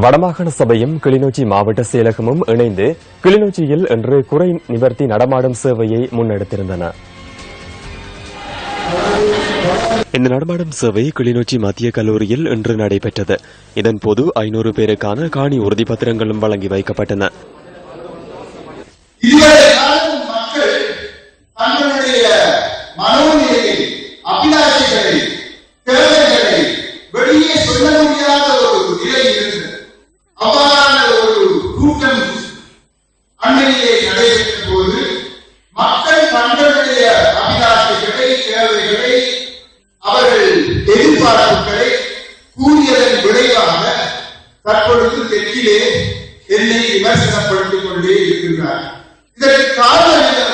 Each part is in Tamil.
வடமாகாண சபையும் கிளிநொச்சி மாவட்ட செயலகமும் இணைந்து கிளிநொச்சியில் இன்று குறை நிவர்த்தி நடமாடும் சேவையை முன்னெடுத்திருந்தன. இந்த நடமாடும் சேவை கிளிநொச்சி மத்திய கல்லூரியில் இன்று நடைபெற்றது. இதன்போது ஐநூறு பேருக்கான காணி உறுதிப்பத்திரங்களும் வழங்கி வைக்கப்பட்டன. மனோநிலையை அபிலாஷைகளை தேவைகளை விளைவாக தற்பொழுது தெற்கிலே என்னை விமர்சனப்படுத்திக் கொண்டே இருக்கின்றார். இதற்கு காரணம்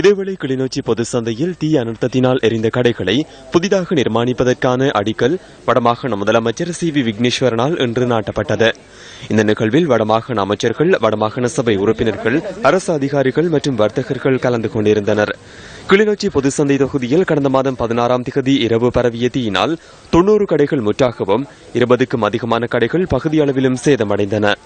இதேவேளை கிளிநொச்சி பொது சந்தையில் தீ அனர்த்தத்தினால் எரிந்த கடைகளை புதிதாக நிர்மாணிப்பதற்கான அடிக்கல் வடமாகாண முதலமைச்சர் சி வி விக்னேஸ்வரனால் இன்று நாட்டப்பட்டது. இந்த நிகழ்வில் வடமாகாண அமைச்சர்கள் வடமாகாண சபை உறுப்பினர்கள் அரசு அதிகாரிகள் மற்றும் வர்த்தகர்கள் கலந்து கொண்டிருந்தனர். கிளிநொச்சி பொது சந்தை தொகுதியில் கடந்த மாதம் பதினாறாம் திகதி இரவு பரவிய தீயினால் தொன்னூறு கடைகள் முற்றாகவும் இருபதுக்கும் அதிகமான கடைகள் பகுதியளவிலும் சேதமடைந்தன.